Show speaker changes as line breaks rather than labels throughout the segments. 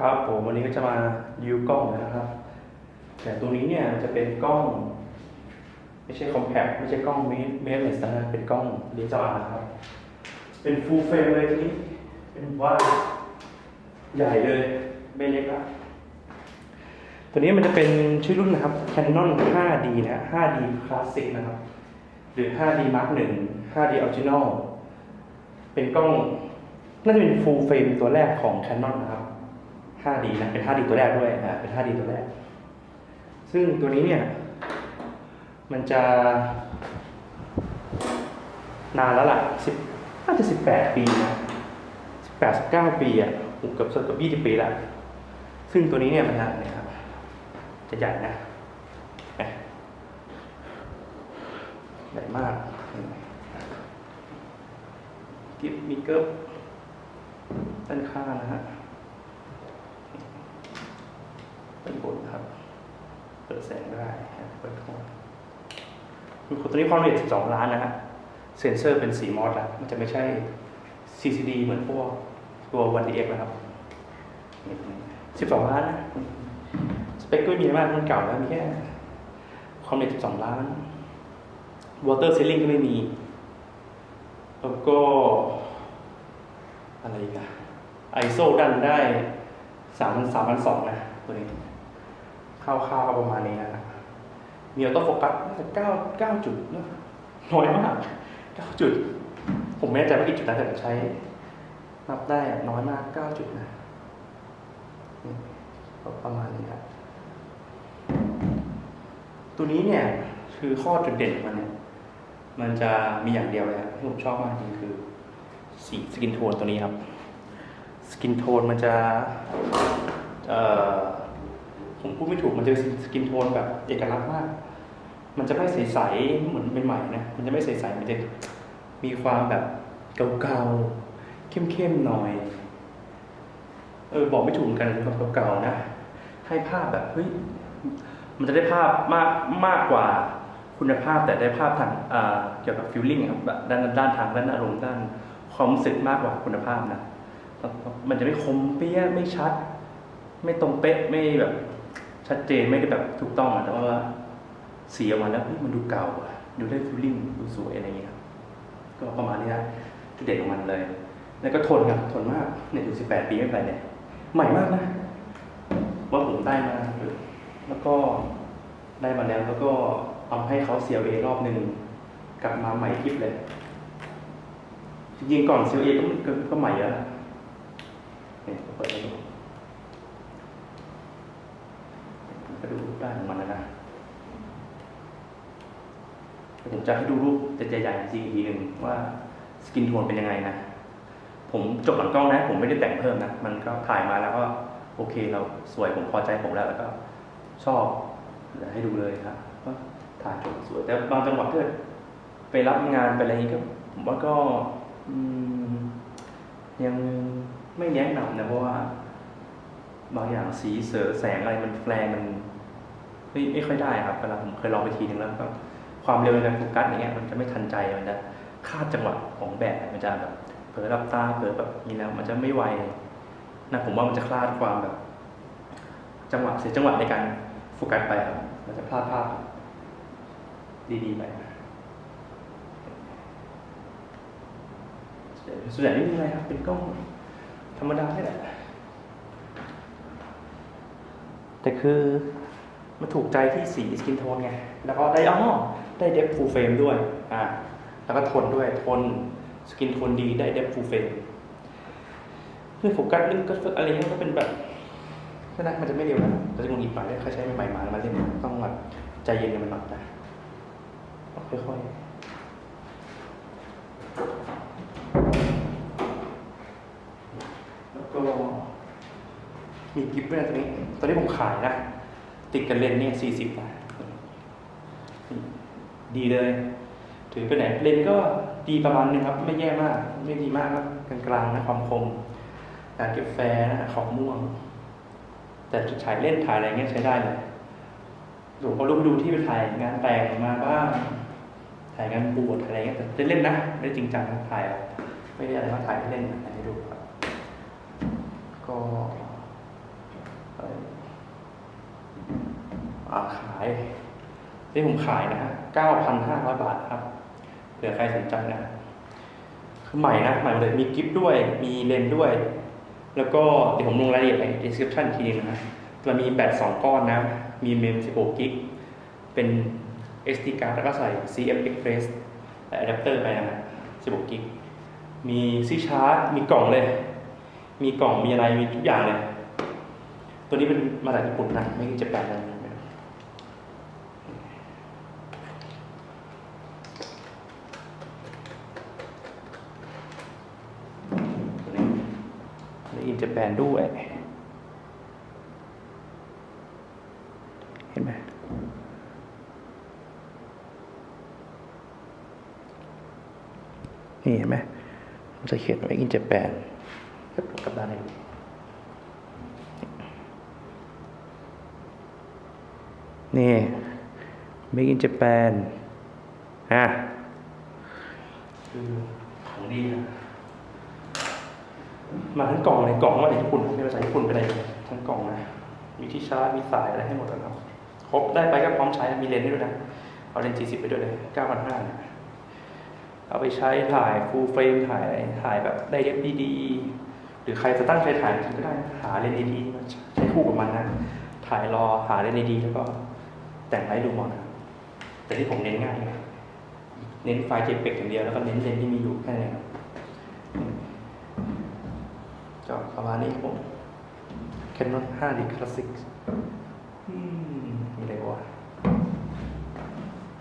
ครับผมวันนี้ก็จะมารีวิวกล้องนะครับ แต่ตัวนี้เนี่ยจะเป็นกล้อง ไม่ใช่คอมแพคไม่ใช่กล้องเมสเมสเลสนะเป็นกล้องเดียร์นะครับ เป็นฟูลเฟรมเลยทีนี้เป็นว่าใหญ่เลยไม่เล็กละตัวนี้มันจะเป็นชื่อรุ่นนะครับ Canon 5D นะฮะ 5D Classic นะครับ หรือ 5D Mark 1 5D Original เป็นกล้องน่าจะเป็น full frame ตัวแรกของ Canon นะครับ 5D นะเป็น 5D ตัวแรกด้วยอ่าเป็น 5D ตัวแรก ซึ่งตัวนี้เนี่ย มันจะ นานแล้วล่ะสิบน่าจะสิบแปดปีนะสิบแปดสิบเก้าปีอะโอ้เกือบเกือบยี่สิบปีล้วซึ่งตัวนี้เนี่ยมันนะเนี่ยครับจะใหญ่นะใหญ่มากกิฟมีเกิบด้านข้างนะฮะด้านบนครับ เปิดแสงได้เปิดเข้าตัวนี้ความละเอียด12 ล้านนะฮะ เซนเซอร์เป็นสีมอสแล้วมันจะไม่ใช่ CCD เหมือนพวกตัว 1DX นะครับ 12 ล้านนะ สเปคก็ม่มีอะไรมากมันเก่าแล้วมีแค่ความละเอียด12 ล้าน Water Sealing ก็ไม่มี แล้วก็ อะไรอีกอะ ISO ดันได้ 3 3 2 0 0นะตัวนี้ คร่าวๆประมาณนี้นะมีออโต้โฟกัสน่าจะเก้าเก้าจุดนะน้อยมากเก้าจุด ผมไม่แน่ใจว่ากี่จุดนะแต่ผมใช้ นับได้น้อยมากเก้าจุดนะประมาณนี้ครับตัวนี้เนี่ยคือข้อจุดเด่นของมันเนี่ยมันจะมีอย่างเดียวเลยครับที่ผมชอบมากจริงคือสีสกินโทนตัวนี้ครับ สกินโทนมันจะเอ่อ ผมพูดไม่ถูกมันจะสกินโทนแบบเอกลักษณ์มาก มันจะไม่ใสๆเหมือนใหม่ๆนะ มันจะไม่ใสๆมันจะมีความแบบเก่าๆ เข้มๆหน่อย เออบอกไม่ถูกเหมือนกันแบบเก่าๆนะ ให้ภาพแบบเฮ้ย มันจะได้ภาพมากมากกว่าคุณภาพแต่ได้ภาพทางเกี่ยวกับฟิลลิ่งครับแบบด้านด้านทางด้านอารมณ์ด้านความรู้สึกมากกว่าคุณภาพนะ มันจะไม่คมเปี้ยไม่ชัด ไม่ตรงเป๊ะไม่แบบ ชัดเจนไม่ได้แบบถูกต้องอะแต่ว่าสีออกมาแล้วมันดูเก่าดูได้ฟีลลิ่งดูสวยอะไรอย่างเงี้ยก็ประมาณนี้นะจุดเด่นของมันเลย แล้วก็ทนครับทนมากเนี่ยอยู่สิบแปดปีไม่เป็นไรเนี่ยใหม่มากนะว่าผมได้มาแล้วก็ได้มาแล้วแล้วก็เอาให้เขาเซียเอรอบหนึ่งกลับมาใหม่คลิปเลยจริงๆก่อนเซียเอก็ก็ใหม่แล้วนะเนี่ยเปิดให้ดู ก็ดูรูปได้ของมันนะนะเดี๋ยว ผมจะให้ดูรูปใหญ่ๆจริงอีกทีหนึ่งว่าสกินโทนเป็นยังไงนะ ผมจบหลังกล้องนะ ผมไม่ได้แต่งเพิ่มนะ มันก็ถ่ายมาแล้วก็โอเคเราสวยผมพอใจผมแล้วแล้วก็ชอบเดี๋ยวให้ดูเลยครับว่าถ่ายจบสวยแต่บางจังหวะก็ไปรับงานไปอะไรนี้ก็ผมว่าก็ยังไม่แนะนำนะเพราะว่า บางอย่างสีเสือแสงอะไรมันแฟลร์มันไม่ไม่ค่อยได้ครับเวลาผมเคยลองไปทีนึงแล้วก็ ความเร็วในการโฟกัสอย่างเงี้ยมันจะไม่ทันใจมันจะคาดจังหวะของแบบมันจะแบบเผลอรับตาเผลอแบบนี้แล้วมันจะไม่ไวนะผมว่ามันจะคลาดความแบบ จังหวะเสียจังหวะในการโฟกัสไปครับมันจะพลาดภาพดีๆไปส่วนใหญ่ไม่มีอะไรครับ เป็นกล้องธรรมดานี่แหละแต่คือ มันถูกใจที่สีสกินโทนไง แล้วก็ได้อ๋อได้เดฟฟูลเฟรมด้วย อ่า แล้วก็ทนด้วย ทน สกินโทนดี ได้เดฟฟูลเฟรมเรื่องโฟกัสเรื่องก็อะไรเงี้ยก็เป็นแบบไม่นะมันจะไม่เร็วนะเราจะงงอีกหน่อยได้ค่อยใช้ใหม่ๆมาแล้วมาเล่นต้องแบบใจเย็นกันมันหน่อยนะค่อยๆแล้วก็มีกิฟต์ด้วยนะตัวนี้ตัวนี้ผมขายนะ ติดกันเลนเนี่ยสี่สิบนะดีเลย ถือไปไหนเลนก็ดีประมาณนึงครับ ไม่แย่มาก ไม่ดีมากครับกลางๆนะความคมการเก็บแฟนะขอบม่วง แต่ถ่ายเล่นถ่ายอะไรเงี้ยใช้ได้เลยผมก็รูปดูที่ไปถ่ายงานแต่งมาบ้างถ่ายงานบวชอะไรเงี้ยแต่เล่นๆนะไม่ได้จริงจังถ่ายไม่ได้อะไรมาถ่ายเล่นๆนะให้ดูครับก็ ขาย ที่ผมขายนะฮะ9,500บาทครับเผื่อใครสนใจนะคือใหม่นะใหม่หมดเลยมีกิฟต์ด้วย มีเลนส์ด้วย แล้วก็เดี๋ยวผมลงรายละเอียดใน description ทีนึงนะมันมีแบต2ก้อนนะ มีเมม16กิกเป็น SD card แล้วก็ใส่ CF Express และอะแดปเตอร์ไปนะฮะ16กิกมีซีชาร์จมีกล่องเลย มีกล่องมีอะไรมีทุกอย่างเลย ตัวนี้เป็นมาจากญี่ปุ่นนะไม่ใช่ญี่ปุ่นนะตัวนี้ ในอินเจแปนด้วย เห็นไหมนี่เห็นไหมมันจะเขียนไว้อินเจแปนกับด้านนดูนี่ Make in Japan อะคือของดีนะ มาทั้งกล่องเลยกล่องว่าจากญี่ปุ่นเป็นภาษาญี่ปุ่นไปเลยทั้งกล่องนะมีที่ชาร์จมีสายอะไรให้หมดแล้วครับครบได้ไปก็พร้อมใช้มีเลนส์ด้วยนะเอาเลนส์40 ไปด้วยเลย9,500นะเอาไปใช้ถ่ายฟูลเฟรมถ่ายอะไรถ่ายแบบได้เอฟดีๆหรือใครจะตั้งใจถ่ายจริงก็ได้หาเลนส์ดีๆมาใช้คู่กับมันนะถ่ายรอหาเลนส์ดีๆแล้วก็แต่งไลท์ดูมอนะครับแต่ที่ผมเน้นง่าย เน้นไฟล์ JPEG อย่างเดียวแล้วก็เน้นเลนส์ที่มีอยู่แค่นั้นครับ จอประมาณนี้ครับผม Canon 5D Classic อืมมีอะไรวะ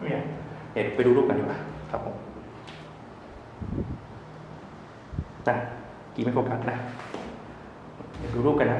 เนี่ยเดี๋ยวไปดูรูปกันดีกว่าครับผมนะกี่ไม่โฟกัสนะ เดี๋ยวดูรูปกันนะ